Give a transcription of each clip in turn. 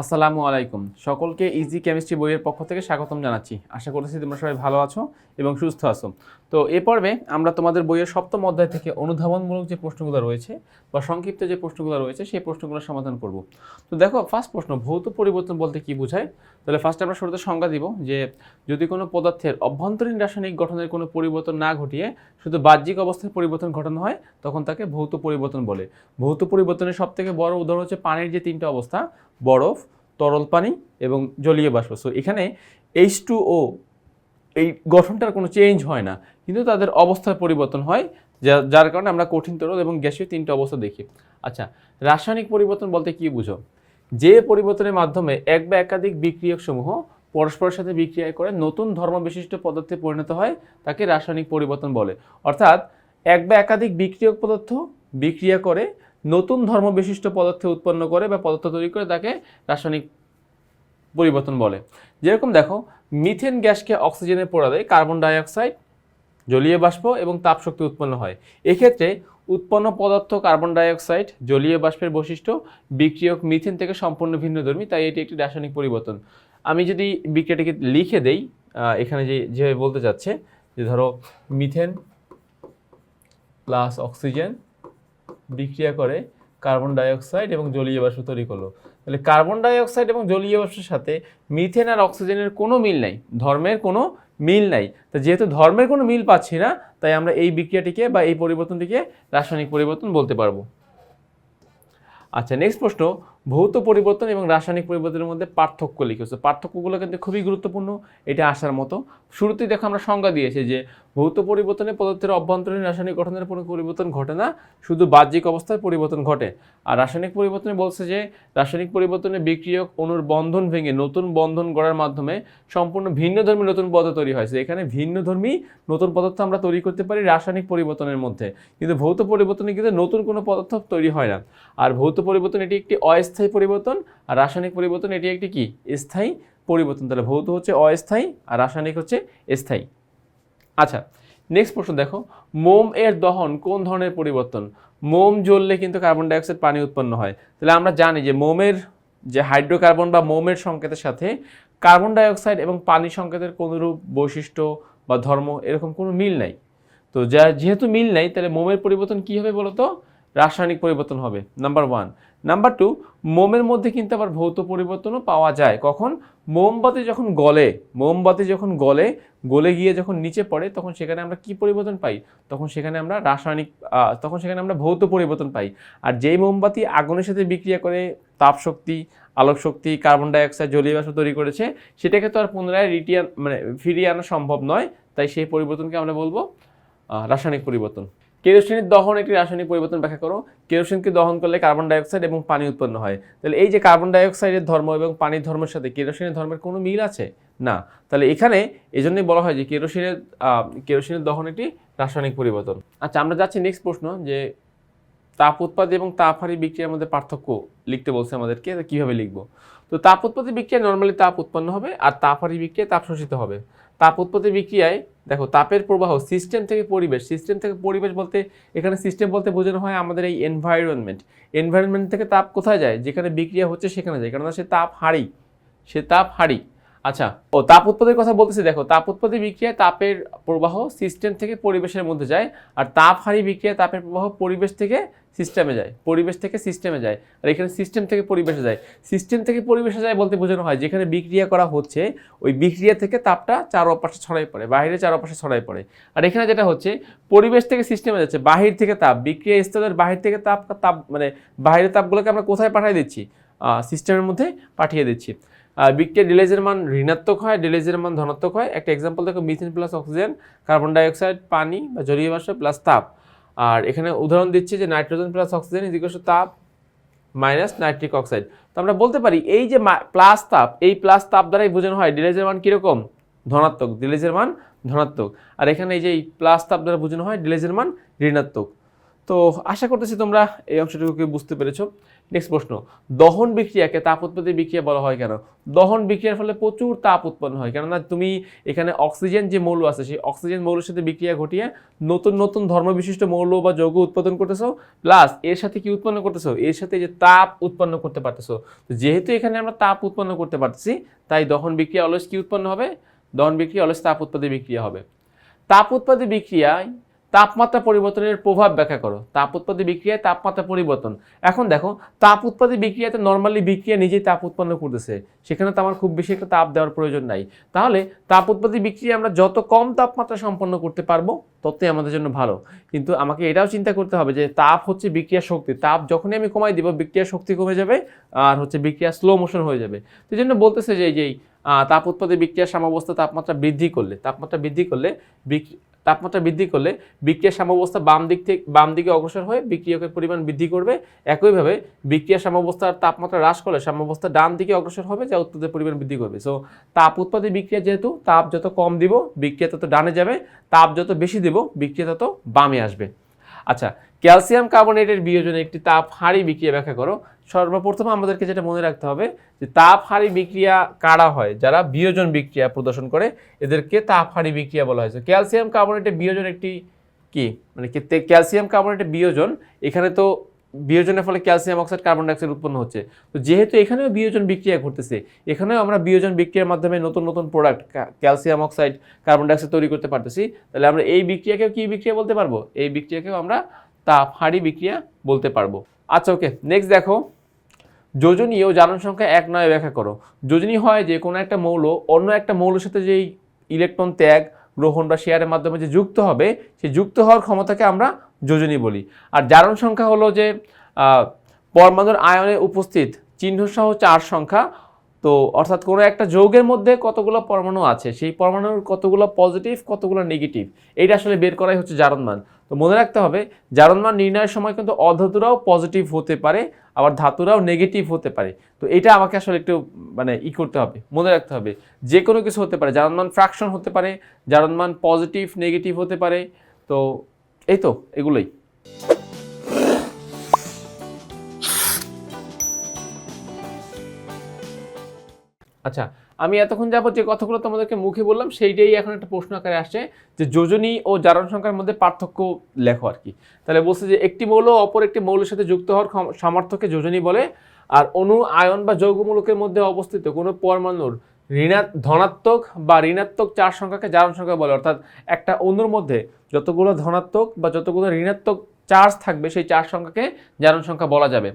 আসসালামু আলাইকুম। সকলকে ইজি কেমিস্ট্রি বইয়ের পক্ষ থেকে স্বাগতম জানাচ্ছি। আশা করছি তোমরা সবাই ভালো আছো এবং সুস্থ আছো। তো এ পর্বে আমরা তোমাদের বইয়ের সপ্তম অধ্যায় থেকে অনুধাবনমূলক যে প্রশ্নগুলো রয়েছে বা সংক্ষিপ্ত যে প্রশ্নগুলো রয়েছে, সেই প্রশ্নগুলোর সমাধান করব। তো দেখো ফার্স্ট প্রশ্ন, ভৌত পরিবর্তন বলতে কি বোঝায়? তাহলে ফার্স্ট আমরা শুরুতে সংজ্ঞা দিব যে যদি কোনো পদার্থের অভ্যন্তরীণ রাসায়নিক গঠনের কোনো পরিবর্তন না ঘটিয়ে শুধু বাহ্যিক অবস্থায় পরিবর্তন ঘটানো হয়, তখন তাকে ভৌত পরিবর্তন বলে। ভৌত পরিবর্তনের সব থেকে বড় উদাহরণ হচ্ছে পানির যে তিনটা অবস্থা, বরফ তরল পানি এবং জলীয় বাষ্প। সো এখানে এইচ টু ও এই গঠনটার কোনো চেঞ্জ হয় না, কিন্তু তাদের অবস্থার পরিবর্তন হয়, যা, যার কারণে আমরা কঠিন তরল এবং গ্যাসীয় তিনটা অবস্থা দেখি। আচ্ছা রাসায়নিক পরিবর্তন বলতে কি বুঝো? যে পরিবর্তনের মাধ্যমে এক বা একাধিক বিক্রিয়ক সমূহ পরস্পরের সাথে বিক্রিয়া করে নতুন ধর্ম বিশিষ্ট পদার্থে পরিণত হয়, তাকে রাসায়নিক পরিবর্তন বলে। অর্থাৎ এক বা একাধিক বিক্রিয়ক পদার্থ বিক্রিয়া করে নতুন ধর্ম বিশিষ্ট পদার্থ উৎপন্ন করে বা পদার্থ তৈরি করে তাকে রাসায়নিক পরিবর্তন বলে। যেরকম দেখো, মিথেন গ্যাসকে অক্সিজেনে পোড়া দেয়, কার্বন ডাইঅক্সাইড, জলীয় বাষ্প এবং তাপশক্তি উৎপন্ন হয়। এক্ষেত্রে উৎপন্ন পদার্থ কার্বন ডাইঅক্সাইড, জলীয় বাষ্পের বৈশিষ্ট্য, বিক্রিয়ক মিথেন থেকে সম্পূর্ণ ভিন্নধর্মী তাই এটি একটি রাসায়নিক পরিবর্তন। আমি যদি বিক্রিয়াটিকে লিখে দেই এখানে যে, যেভাবে বলতে চাচ্ছে, যে ধরো, মিথেন প্লাস অক্সিজেন বিক্রিয়া করে কার্বন ডাইঅক্সাইড এবং জলীয় বাষ্প তৈরি করল। তাহলে কার্বন ডাইঅক্সাইড এবং জলীয় বাষ্পের সাথে মিথেন আর অক্সিজেনের কোনো মিল নাই, ধর্মের কোনো মিল নাই। তো যেহেতু ধর্মের কোনো মিল পাচ্ছি না, তাই আমরা এই বিক্রিয়াটিকে বা এই পরিবর্তনটিকে রাসায়নিক পরিবর্তন বলতে পারব। আচ্ছা নেক্সট প্রশ্ন ভৌত পরিবর্তন এবং রাসায়নিক পরিবর্তনের মধ্যে পার্থক্য লিখেছে পার্থক্যগুলো কিন্তু খুবই গুরুত্বপূর্ণ, এটা আসার মতো। শুরুতেই দেখো আমরা সংজ্ঞা দিয়েছি যে ভৌত পরিবর্তনে পদার্থের অভ্যন্তরীণ রাসায়নিক গঠনের কোনো পরিবর্তন ঘটে না, শুধু বাহ্যিক অবস্থায় পরিবর্তন ঘটে। আর রাসায়নিক পরিবর্তনে বলছে যে রাসায়নিক পরিবর্তনে বিক্রিয়ক অণুর বন্ধন ভেঙে নতুন বন্ধন গড়ার মাধ্যমে সম্পূর্ণ ভিন্ন ধর্মী নতুন পদার্থ তৈরি হয়েছে এখানে ভিন্ন ধর্মী নতুন পদার্থ আমরা তৈরি করতে পারি রাসায়নিক পরিবর্তনের মধ্যে। কিন্তু ভৌত পরিবর্তনে কিন্তু নতুন কোনো পদার্থ তৈরি হয় না। আর ভৌত পরিবর্তন এটি একটি অস্থায়ী পরিবর্তন আর রাসায়নিক পরিবর্তন, এটি একটি কি? স্থায়ী পরিবর্তন। তাহলে ভৌত হচ্ছে অস্থায়ী আর রাসায়নিক হচ্ছে স্থায়ী। আচ্ছা নেক্সট প্রশ্ন দেখো। মোম এর দহন কোন ধরনের পরিবর্তন? মোম জ্বললে কিন্তু কার্বন ডাইঅক্সাইড পানি উৎপন্ন হয়। তাহলে আমরা জানি যে মোমের যে হাইড্রোকার্বন বা মোমের সংকেতের সাথে কার্বন ডাইঅক্সাইড এবং পানি সংকেতের কোনোরূপ বৈশিষ্ট্য বা ধর্ম এরকম কোনো মিল নাই। তো যা, যেহেতু মিল নাই, তাহলে মোমের পরিবর্তন কী হবে বলতো? রাসায়নিক পরিবর্তন হবে। নাম্বার ওয়ান নাম্বার টু মোমের মধ্যে কিন্তু আবার ভৌত পরিবর্তনও পাওয়া যায়। কখন? মোমবাতি যখন গলে, মোমবাতি যখন গলে গলে গিয়ে যখন নিচে পড়ে, তখন সেখানে আমরা কি পরিবর্তন পাই? তখন সেখানে আমরা রাসায়নিক তখন সেখানে আমরা ভৌত পরিবর্তন পাই। আর যেই মোমবাতি আগুনের সাথে বিক্রিয়া করে তাপ শক্তি, আলোক শক্তি কার্বন ডাইঅক্সাইড জলীয় বাষ্প তৈরি করেছে, সেটাকে তো আর পুনরায় রিটিয়ান মানে ফিরিয়ে আনা সম্ভব নয়। তাই সেই পরিবর্তনকে আমরা বলব রাসায়নিক পরিবর্তন। কেরোসিনের দহন একটি রাসায়নিক পরিবর্তন ব্যাখ্যা করো। কেরোসিনকে দহন করলে কার্বন ডাইঅক্সাইড এবং পানি উৎপন্ন হয়। তাহলে এই যে কার্বন ডাইঅক্সাইডের ধর্ম এবং পানির ধর্মের সাথে কেরোসিনের ধর্মের কোনো মিল আছে? না। তাহলে এখানে এই জন্যই বলা হয় যে কেরোসিনের কেরোসিনের দহন একটি রাসায়নিক পরিবর্তন। আচ্ছা আমরা যাচ্ছি নেক্সট প্রশ্ন যে তাপ উৎপাদী এবং তাপহারী বিক্রিয়ার মধ্যে পার্থক্য লিখতে বলছে আমাদেরকে কীভাবে লিখব? তো তাপ উৎপত্তি বিক্রিয়ায় নর্মালি তাপ উৎপন্ন হবে আর তাপহারী বিক্রিয়ায় তাপ শোষিত হবে। তাপ উৎপত্তি বিক্রিয়ায় দেখো, তাপের প্রবাহ সিস্টেম থেকে পরিবেশ। সিস্টেম থেকে পরিবেশ বলতে, এখানে সিস্টেম বলতে বোঝানো হয় আমাদের এই এনভায়রনমেন্ট এনভায়রনমেন্ট থেকে তাপ কোথায় যায়? যেখানে বিক্রিয়া হচ্ছে সেখানে যায়। কেননা সে তাপ হারি সে তাপ হারি আচ্ছা ও তাপ উৎপাদনের কথা বলতেছি, দেখো, তাপ উৎপাদী বিক্রিয়ায় তাপের প্রবাহ সিস্টেম থেকে পরিবেশের মধ্যে যায়, আর তাপ হারি বিক্রিয়ায় তাপের প্রবাহ পরিবেশ থেকে সিস্টেমে যায়, পরিবেশ থেকে সিস্টেমে যায়, আর এখানে সিস্টেম থেকে পরিবেশে যায়। সিস্টেম থেকে পরিবেশে যায় বলতে বোঝানো হয়, যেখানে বিক্রিয়া করা হচ্ছে, ওই বিক্রিয়া থেকে তাপটা চারপাশে ছড়াই পড়ে বাইরে চারপাশে ছড়াই পড়ে। আর এখানে যেটা হচ্ছে, পরিবেশ থেকে সিস্টেমে যাচ্ছে, বাহির থেকে তাপ, বিক্রিয়া স্থলের বাহির থেকে তাপ তাপ মানে বাইরের তাপগুলোকে আমরা কোথায় পাঠিয়ে দিচ্ছি? সিস্টেমের মধ্যে পাঠিয়ে দিচ্ছি। বিক্রিয়া ডিলেজের মান ঋণাত্মক হয় ডিলেজের মান ধনাত্মক হয়। একটা এক্সাম্পল দেখো methane plus oxygen carbon dioxide পানি বা জলীয় বাষ্প প্লাস তাপ। আর এখানে উদাহরণ দিচ্ছি যে নাইট্রোজেন প্লাস অক্সিজেন ইজিকস তাপ মাইনাস নাইট্রিক অক্সাইড তো আমরা বলতে পারি, এই যে প্লাস তাপ, এই প্লাস তাপ দ্বারাই বোঝানো হয় ডিলেজের মান কীরকম? ধনাত্মক ডিলেজের মান ধনাত্মক। আর এখানে এই যে প্লাস তাপ দ্বারা বোঝানো হয় ডিলেজের মান ঋণাত্মক। তো আশা করতেছি তোমরা এই অংশটুকুকে বুঝতে পেরেছ। নেক্সট প্রশ্ন, দহন বিক্রিয়াকে তাপ উৎপত্তি বিক্রিয়া বলা হয় কেন? দহন বিক্রিয়ার ফলে প্রচুর তাপ উৎপন্ন হয়, কেননা তুমি এখানে অক্সিজেন যে মৌল আছে, সেই অক্সিজেন মৌলের সাথে বিক্রিয়া ঘটিয়ে নতুন নতুন ধর্মবিশিষ্ট মৌল বা যৌগ উৎপাদন করতেছো, প্লাস এর সাথে কি উৎপন্ন করতেছো? এর সাথে যে তাপ উৎপন্ন করতে পারতেছো। তো যেহেতু এখানে আমরা তাপ উৎপন্ন করতে পারতেছি, তাই দহন বিক্রিয়া অলস কি উৎপন্ন হবে? দহন বিক্রিয়া অলস তাপ উৎপাদী বিক্রিয়া হবে। তাপ উৎপাদী বিক্রিয়ায় তাপমাত্রা পরিবর্তনের প্রভাব ব্যাখ্যা করো। তাপ উৎপাদী বিক্রিয়ায় তাপমাত্রা পরিবর্তন। এখন দেখো, তাপ উৎপাদী বিক্রিয়াতে নর্মালি বিক্রিয়া নিজেই তাপ উৎপন্ন করতেছে। সেখানে তো আমার খুব বেশি একটা তাপ দেওয়ার প্রয়োজন নাই। তাহলে তাপ উৎপাদী বিক্রিয়া আমরা যত কম তাপমাত্রা সম্পন্ন করতে পারব, ততই আমাদের জন্য ভালো। কিন্তু আমাকে এটাও চিন্তা করতে হবে যে তাপ হচ্ছে বিক্রিয়া শক্তি। তাপ যখনই আমি কমাই দিব, বিক্রিয়া শক্তি কমে যাবে আর হচ্ছে বিক্রিয়া স্লো মোশন হয়ে যাবে। এই জন্য বলতেছে যে এই যে তাপ উৎপাদী বিক্রিয়ার সাম্যাবস্থা তাপমাত্রা বৃদ্ধি করলে, তাপমাত্রা বৃদ্ধি করলে তাপমাত্রা বৃদ্ধি করলে বিক্রিয়া সাম্যাবস্থা বাম দিক থেকে বাম দিকে অগ্রসর হয়ে বিক্রিয়কের পরিমাণ বৃদ্ধি করবে। একইভাবে বিক্রিয়া সাম্যাবস্থার তাপমাত্রা হ্রাস করলে সাম্যাবস্থা ডান দিকে অগ্রসর হবে, যা উৎপাদের পরিমাণ বৃদ্ধি করবে। সো তাপ উৎপাদী বিক্রিয়া যেহেতু, তাপ যত কম দিব, বিক্রিয়া তত ডানে যাবে, তাপ যত বেশি দিব, বিক্রিয়া তত বামে আসবে। আচ্ছা ক্যালসিয়াম কার্বনেটের বিয়োজনে একটি তাপ হাঁড়ি বিক্রিয়া ব্যাখ্যা করো। সর্বপ্রথম আমাদেরকে যেটা মনে রাখতে হবে যে তাপ হাঁড়ি বিক্রিয়া কারা হয়? যারা বিয়োজন বিক্রিয়া প্রদর্শন করে, এদেরকে তাপ হাঁড়ি বিক্রিয়া বলা হয়েছে ক্যালসিয়াম কার্বনেটের বিয়োজন একটি কি? মানে ক্যালসিয়াম কার্বনেটের বিয়োজন, এখানে তো বিয়োজনের ফলে ক্যালসিয়াম অক্সাইড কার্বন ডাইঅক্সাইড উৎপন্ন হচ্ছে। তো যেহেতু এখানেও বিয়োজন বিক্রিয়া ঘটতেছে, এখানেও আমরা বিয়োজন বিক্রিয়ার মাধ্যমে নতুন নতুন product calcium oxide carbon dioxide তৈরি করতে পারতেছি। তাহলে আমরা এই বিক্রিয়াকেও কি বিক্রিয়া বলতে পারব? এই বিক্রিয়াকেও আমরা তাপ হাঁড়ি বিক্রিয়া বলতে পারব। আচ্ছা ওকে নেক্সট দেখো। যোজনী ও জারণ সংখ্যা এক নয় ব্যাখ্যা করো। যোজনী হয় যে কোনো একটা মৌল অন্য একটা মৌলের সাথে যেই ইলেকট্রন ত্যাগ গ্রহণ বা শেয়ারের মাধ্যমে যে যুক্ত হবে, সেই যুক্ত হওয়ার ক্ষমতাকে আমরা যোজনী বলি। আর জারণ সংখ্যা হলো যে পরমাণুর আয়নে উপস্থিত চিহ্নসহ চার সংখ্যা। তো অর্থাৎ কোনো একটা যৌগের মধ্যে কতগুলো পরমাণু আছে? সেই পরমাণুর কতগুলো পজিটিভ কতগুলো নেগেটিভ এইটা আসলে বের করাই হচ্ছে জারণ মান। তো মনে রাখতে হবে জারণ মান নির্ণয়ের সময় কিন্তু অধাতুরাও পজিটিভ হতে পারে, আবার ধাতুরাও নেগেটিভ হতে পারে। তো এটা আমাকে আসলে একটু মানে ই করতে হবে, মনে রাখতে হবে। যে কোনো কিছু হতে পারে জারণ মান ফ্র্যাকশন হতে পারে জারণ মান পজিটিভ নেগেটিভ হতে পারে, তো এই তো, এগুলোই। আচ্ছা আমি এতক্ষণ যাবত যে কথাগুলো তোমাদেরকে মুখে বললাম, সেইটাই এখন একটা প্রশ্ন আকারে আসছে যে যোজনী ও জারণ সংখ্যার মধ্যে পার্থক্য লেখো আর কি। তাহলে বলছে যে একটি মৌল অপর একটি মৌলের সাথে যুক্ত হওয়ার সামর্থ্যকে যোজনী বলে, আর অণু, আয়ন বা যৌগমূলকের মধ্যে অবস্থিত কোনো পরমাণুর ঋণা ধনাত্মক বা ঋণাত্মক চার সংখ্যাকে জারণ সংখ্যা বলে। অর্থাৎ একটা অণুর মধ্যে যতগুলো ধনাত্মক বা যতগুলো ঋণাত্মক চার্জ থাকবে, সেই চার সংখ্যাকে জারণ সংখ্যা বলা যাবে।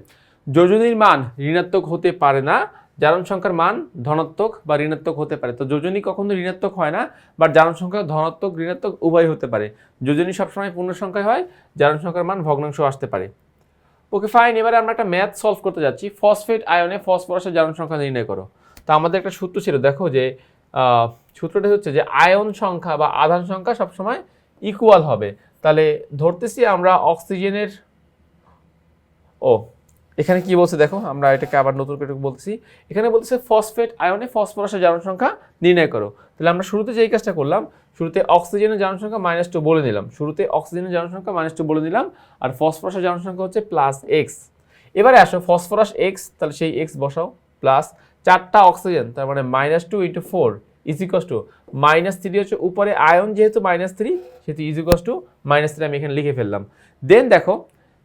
যোজনীর মান ঋণাত্মক হতে পারে না জারণ সংখ্যার মান ধনাত্মক বা ঋণাত্মক হতে পারে। তো যোজনী কখনো ঋণাত্মক হয় না বা জারণ সংখ্যা ধনাত্মক, ঋণাত্মক উভয় হতে পারে। যোজনী সবসময় পূর্ণ সংখ্যায় হয়, জারণ সংখ্যার মান ভগ্নাংশ আসতে পারে। ওকে, ফাইন, এবারে আমরা একটা ম্যাথ সলভ করতে যাচ্ছি। ফসফেট আয়নে ফসফরাসের জারণ সংখ্যা নির্ণয় করো। তো আমাদের একটা সূত্র ছিল, দেখো যে সূত্রটা হচ্ছে যে, আয়ন সংখ্যা বা আধান সংখ্যা সবসময় ইকুয়াল হবে। তাহলে ধরতেছি আমরা অক্সিজেনের, ও এখানে কি বলছে দেখো, আমরা এটাকে আবার নতুন করে বলছি এখানে বলছে ফসফেট আয়নে ফসফরাসের জারণ সংখ্যা নির্ণয় করো। তাহলে আমরা শুরুতে যেই কাজটা করলাম, শুরুতে অক্সিজেনের জারণ সংখ্যা মাইনাস টু বলে নিলাম। শুরুতে অক্সিজেনের জারণ সংখ্যা মাইনাস টু বলে নিলাম, আর ফসফরাসের জারণ সংখ্যা হচ্ছে প্লাস এক্স এবারে আসো ফসফরাস এক্স তাহলে সেই এক্স বসাও প্লাস চারটা অক্সিজেন তার মানে মাইনাস টু ইন্টু ফোর ইজিকস টু মাইনাস থ্রি হচ্ছে উপরে আয়ন যেহেতু মাইনাস থ্রি সেহেতু ইজিকস টু মাইনাস থ্রি আমি এখানে লিখে ফেললাম। দেন দেখো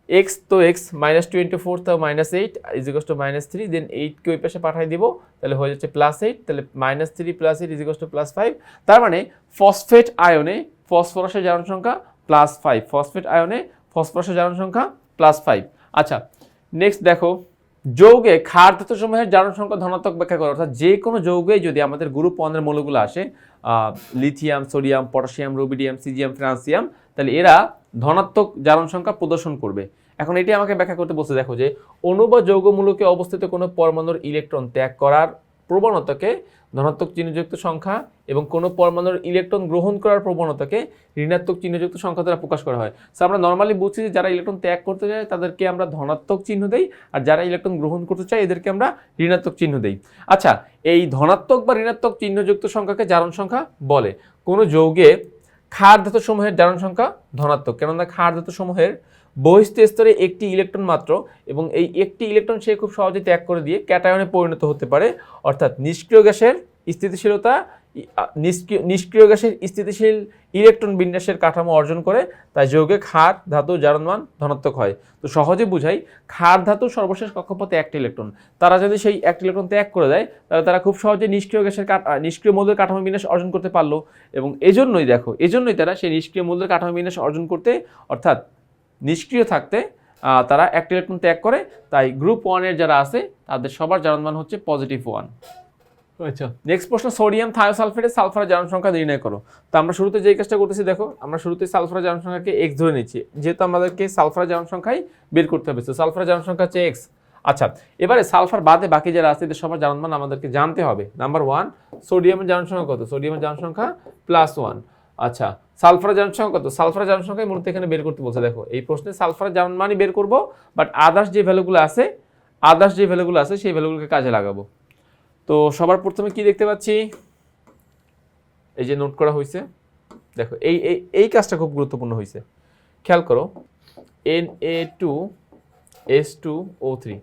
এক্স তো X minus two into four তো মাইনাস এইট ইজিকস টু মাইনাস থ্রি দেন এইটকে ওই পাশে পাঠিয়ে দিব, তাহলে হয়ে যাচ্ছে প্লাস এইট তাহলে মাইনাস থ্রি প্লাস এইট ইজিকস টু প্লাস ফাইভ তার মানে ফসফেট আয়নে ফসফরাসের জারণ সংখ্যা প্লাস ফাইভ ফসফেট আয়নে ফসফরাসের জারণ সংখ্যা প্লাস ফাইভ আচ্ছা নেক্সট দেখো, যৌগে ক্ষার ধাতুসমূহের জারণ সংখ্যা ধনাত্মক ব্যাখ্যা করে, অর্থাৎ যে কোনো যৌগে যদি আমাদের গ্রুপ ওয়ানের মৌলগুলো আসে lithium sodium potassium rubidium caesium francium তাহলে এরা ধনাত্মক জারণ সংখ্যা প্রদর্শন করবে। এখন এটি আমাকে ব্যাখ্যা করতে বলছে, দেখো যে অণু বা যৌগমূলকে অবস্থিত কোনো পরমাণুর ইলেকট্রন ত্যাগ করার প্রবণতাকে ধনাত্মক চিহ্নযুক্ত সংখ্যা এবং কোনো পরমাণুর ইলেকট্রন গ্রহণ করার প্রবণতাকে ঋণাত্মক চিহ্নযুক্ত সংখ্যা দ্বারা প্রকাশ করা হয়। সো আমরা নর্মালি বুঝছি যে যারা ইলেকট্রন ত্যাগ করতে চায়, তাদেরকে আমরা ধনাত্মক চিহ্ন দেই, আর যারা ইলেকট্রন গ্রহণ করতে চায়, এদেরকে আমরা ঋণাত্মক চিহ্ন দেই। আচ্ছা এই ধনাত্মক বা ঋণাত্মক চিহ্নযুক্ত সংখ্যাকে জারণ সংখ্যা বলে। কোনো যৌগে ক্ষার ধাতু সমূহের জারণ সংখ্যা ধনাত্মক। কেননা ক্ষার ধাতু সমূহের বহিস্থ স্তরে একটি ইলেকট্রন মাত্র এবং এই একটি ইলেকট্রন সে খুব সহজে ত্যাগ করে দিয়ে ক্যাটায়নে পরিণত হতে পারে। অর্থাৎ নিষ্ক্রিয় গ্যাসের স্থিতিশীলতা নিষ্ক্রিয় নিষ্ক্রিয় গ্যাসের স্থিতিশীল ইলেকট্রন বিন্যাসের কাঠামো অর্জন করে তাই যৌগে ক্ষার, ধাতু, জারণমান ধনাত্মক হয়। তো সহজে বুঝাই, ক্ষার, ধাতু সর্বশেষ কক্ষপথে একটা ইলেকট্রন। তারা যদি সেই একটা ইলেকট্রন ত্যাগ করে দেয়, তাহলে তারা খুব সহজে নিষ্ক্রিয় গ্যাসের নিষ্ক্রিয় মৌলের কাঠামো বিন্যাস অর্জন করতে পারল। এবং এজন্যই দেখো, এজন্যই তারা সেই নিষ্ক্রিয় মৌলের কাঠামো বিন্যাস অর্জন করতে, অর্থাৎ নিষ্ক্রিয় থাকতে তারা একটা ইলেকট্রন ত্যাগ করে। তাই গ্রুপ ওয়ানের যারা আছে, তাদের সবার জারণমান হচ্ছে পজিটিভ ওয়ান। আচ্ছা নেক্সট প্রশ্ন সোডিয়াম থায়োসালফেটের সালফারের জারণ সংখ্যা নির্ণয় করো। তো আমরা শুরুতে যেই কাজটা করতেছি, দেখো, আমরা শুরুতে সালফারের জারণ সংখ্যাকে এক্স ধরে নিচ্ছি, যেহেতু আমাদেরকে সালফারের জারণ সংখ্যাই বের করতে হবে। তো সালফারের জারণ সংখ্যা হচ্ছে এক্স আচ্ছা এবারে সালফার বাদে বাকি যারা আছে, এদের সবার জারণ মান আমাদেরকে জানতে হবে। নাম্বার ওয়ান সোডিয়ামের জারণ সংখ্যা কত? সোডিয়ামের জারণ সংখ্যা প্লাস ওয়ান আচ্ছা সালফারের জারণ সংখ্যা কত? সালফারের জারণ সংখ্যাই মূলত এখানে বের করতে বলছে, দেখো, এই প্রশ্নে সালফার জারণ মানই বের করব বাট আদার্স যে ভ্যালুগুলো আছে আদার্স যে ভ্যালুগুলো আছে, সেই ভ্যালুগুলোকে কাজে লাগাবো। তো সবার প্রথমে কি দেখতে পাচ্ছি? এই যে নোট করা হয়েছে দেখো, এই এই কাজটা খুব গুরুত্বপূর্ণ হয়েছে খেয়াল করো N A two S two O three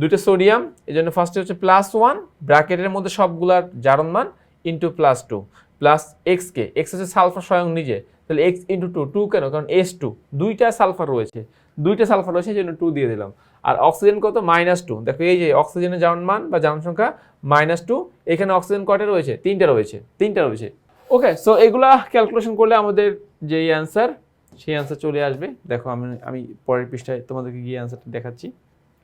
দুইটা সোডিয়াম এই জন্য ফার্স্টে হচ্ছে প্লাস ওয়ান ব্র্যাকেটের মধ্যে সবগুলার জারণ মান into plus two plus x কে এক্স হচ্ছে সালফার স্বয়ং নিজে। তাহলে এক্স ইন্টু টু টু কেন? কারণ এস টু দুইটা সালফার রয়েছে। দুইটা সালফার রয়েছে এই জন্য টু দিয়ে দিলাম। আর অক্সিজেন কত? Minus two. দেখো, এই যে অক্সিজেনের জারণ মান বা জারণ সংখ্যা মাইনাস টু, এখানে অক্সিজেন কয়টা রয়েছে? তিনটা রয়েছে। তিনটা রয়েছে। ওকে সো এগুলা ক্যালকুলেশন করলে আমাদের যেই অ্যান্সার সেই অ্যান্সার চলে আসবে। দেখো, আমি আমি পরের পৃষ্ঠায় তোমাদেরকে গিয়ে অ্যান্সারটা দেখাচ্ছি।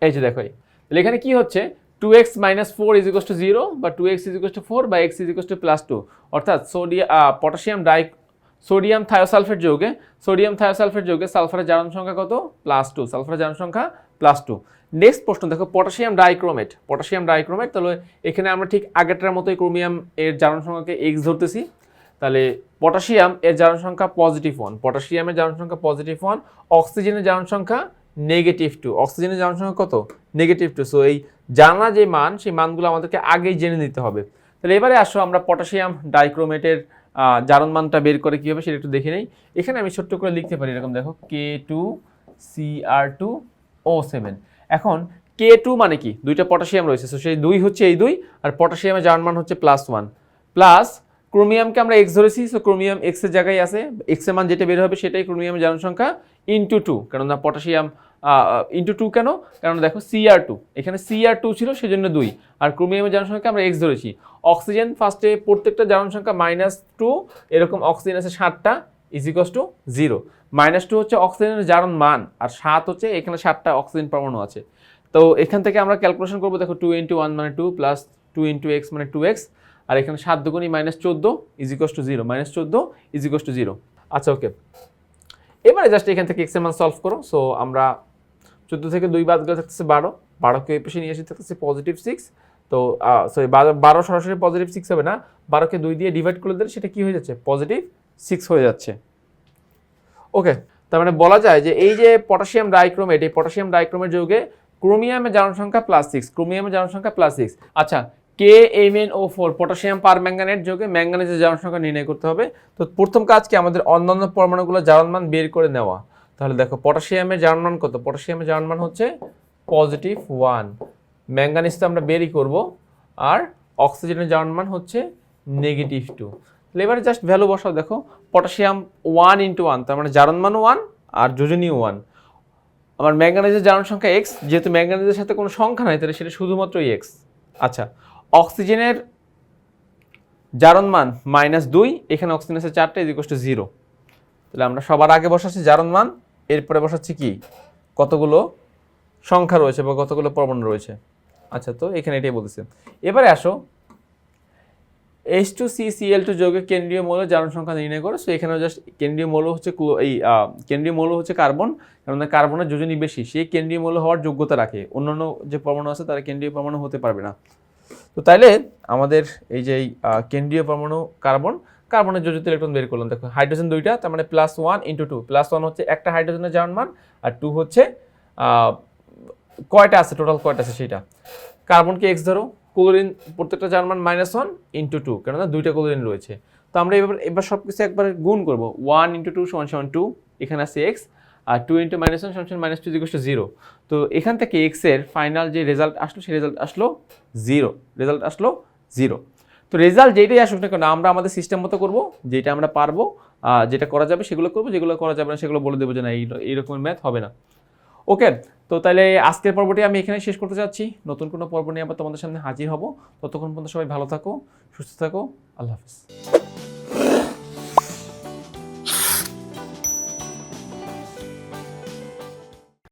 এই যে দেখো তাহলে এখানে কী হচ্ছে? Two x minus four is equals to zero বা two x is equals to four বা x is equals to plus two অর্থাৎ sodium potassium die sodium thiosulphate যৌগে সোডিয়াম থায়োসালফেট যৌগে সালফারের জারণ সংখ্যা কত? প্লাস টু সালফারের জারণ সংখ্যা প্লাস টু নেক্সট প্রশ্ন, দেখো পটাশিয়াম ডাইক্রোমেট পটাশিয়াম ডাইক্রোমেট তাহলে এখানে আমরা ঠিক আগেরটার মতোই ক্রোমিয়াম এর জারণ সংখ্যাকে এক্স ধরতেছি। তাহলে পটাশিয়াম এর জারণ সংখ্যা পজিটিভ ওয়ান পটাশিয়ামের জারণ সংখ্যা পজিটিভ ওয়ান অক্সিজেনের জারণ সংখ্যা নেগেটিভ টু অক্সিজেনের জারণ সংখ্যা কত? নেগেটিভ টু সো এই জানা যে মান, সেই মানগুলো আমাদেরকে আগেই জেনে নিতে হবে। তাহলে এবারে আসো আমরা পটাশিয়াম ডাইক্রোমেটের জারণ মানটা বের করে কী হবে সেটা একটু দেখে নেই। এখানে আমি ছোট্ট করে লিখতে পারি, এরকম দেখো K two C R two O seven এখন কে টু মানে কি? দুইটা পটাশিয়াম রয়েছে সো সেই দুই হচ্ছে এই দুই, আর পটাশিয়ামের জারণ মান হচ্ছে প্লাস ওয়ান প্লাস ক্রোমিয়ামকে আমরা এক্স ধরেছি সো ক্রোমিয়াম এক্সের জায়গায় আছে। এক্সের মান যেটা বের হবে সেটাই ক্রোমিয়ামের জারণ সংখ্যা ইন্টু টু কেননা পটাশিয়াম ইন্টু টু কেন? কারণ দেখো সিআর টু এখানে সিআর টু ছিল, সেজন্য দুই, আর ক্রোমিয়ামের জারণ সংখ্যা আমরা এক্স ধরেছি। অক্সিজেন ফার্স্টে প্রত্যেকটা জারণ সংখ্যা মাইনাস টু এরকম অক্সিজেন আছে ষাটটা ইজিকস টু জিরো মাইনাস টু হচ্ছে অক্সিজেনের জারণ মান, আর সাত হচ্ছে এখানে সাতটা অক্সিজেন পরমাণু আছে। তো এখান থেকে আমরা ক্যালকুলেশন করব, দেখো টু ইন্টু ওয়ান মানে two plus two into x মানে টু এক্স আর এখানে সাত দুগুণই মাইনাস চোদ্দ ইজিকস টু জিরো মাইনাস চোদ্দ ইজিকস টু জিরো আচ্ছা ওকে এবারে জাস্ট এখান থেকে এক্সের মান সলভ করো। সো আমরা চোদ্দ থেকে দুই বাদ গেলে থাকতেছে বারো। বারোকে এই পাশে নিয়ে এসে থাকতেছে পজিটিভ সিক্স তো সরি বারো সরাসরি পজিটিভ সিক্স হবে না। বারোকে দুই দিয়ে ডিভাইড করে দিলে সেটা কি হয়ে যাচ্ছে? পজিটিভ সিক্স হয়ে যাচ্ছে। ওকে তার মানে বলা যায় যে এই যে পটাশিয়াম ডাইক্রোমেট এই পটাশিয়াম ডাইক্রোমেট যৌগে ক্রোমিয়ামের সংখ্যা প্লাস সিক্স ক্রোমিয়ামের সংখ্যা প্লাস সিক্স আচ্ছা K M N O four potassium permanganate যোগে ম্যাঙ্গানেজের সংখ্যা নির্ণয় করতে হবে। তো প্রথম কাজ কি? আমাদের অন্যান্য পরমাণুগুলো জারণমান বের করে নেওয়া। তাহলে দেখো পটাশিয়ামের জারণমান কত? পটাশিয়ামের জারণমান হচ্ছে পজিটিভ ওয়ান ম্যাঙ্গানিজ তো আমরা বেরই করব, আর অক্সিজেনের জারণমান হচ্ছে নেগেটিভ টু এবারে জাস্ট ভ্যালু বসাও, দেখো পটাশিয়াম ওয়ান ইন্টু ওয়ান তার মানে জারণমান ওয়ান আর যোজনী ওয়ান আমার ম্যাঙ্গানিজের জারণ সংখ্যা এক্স যেহেতু ম্যাঙ্গানিজের সাথে কোনো সংখ্যা নাই, তাহলে সেটা শুধুমাত্রই এক্স আচ্ছা অক্সিজেনের জারণ মান মাইনাস দুই, এখানে অক্সিজেন আছে চারটে ইজিকোস টু জিরো তাহলে আমরা সবার আগে বসাচ্ছি জারণ মান, এরপরে বসাচ্ছি কি? কতগুলো সংখ্যা রয়েছে বা কতগুলো প্রবণ রয়েছে। আচ্ছা তো এখানে এটাই বলতেছে। এবারে আসো H two C C L two যৌগের কেন্দ্রীয় মৌল জারণ সংখ্যা নির্ণয় করো। সো এখানেও জাস্ট কেন্দ্রীয় মৌল হচ্ছে এই কেন্দ্রীয় মৌল হচ্ছে কার্বন, কারণ কার্বনের যোজনী বেশি। সেই কেন্দ্রীয় মৌল হওয়ার যোগ্যতা রাখে। অন্যান্য যে পরমাণু আছে, তারা কেন্দ্রীয় পরমাণু হতে পারবে না। তো তাইলে আমাদের এই যে কেন্দ্রীয় পরমাণু কার্বন, কার্বনের যোজিত ইলেকট্রন বের করলাম। দেখো, হাইড্রোজেন দুইটা, তার মানে plus one into two plus one হচ্ছে একটা হাইড্রোজেনের জারণ মান আর টু হচ্ছে কয়টা আছে? টোটাল কয়টা আছে সেটা কার্বনকে এক্স ধরো। ক্লোরিন প্রত্যেকটা জার্মান মাইনাস ওয়ান ইন্টু টু কেননা দুইটা ক্লোরিন রয়েছে। তো আমরা এবার এবার সব কিছু একবার গুণ করব। ওয়ান ইন্টু টু সমান সমান টু এখানে আছে এক্স আর টু ইন্টু মাইনাস ওয়ান সমান মাইনাস টু জিগোস টু জিরো তো এখান থেকে এক্সের ফাইনাল যে রেজাল্ট আসলো, সেই রেজাল্ট আসলো জিরো রেজাল্ট আসলো জিরো তো রেজাল্ট যেটাই আসুক না কেন, আমরা আমাদের সিস্টেম মতো করব যেটা আমরা পারব যেটা করা যাবে সেগুলো করব, যেগুলো করা যাবে না সেগুলো বলে দেবো যে না, এই, এইরকমের ম্যাথ হবে না। ওকে, তো তাহলে আজকের পর্বটি আমি এখানে শেষ করতে চাচ্ছি নতুন কোনো পর্ব নিয়ে আবার তোমাদের সামনে হাজির হব। ততক্ষণ পর্যন্ত সবাই ভালো থাকো, সুস্থ থাকো। আল্লাহ হাফিজ।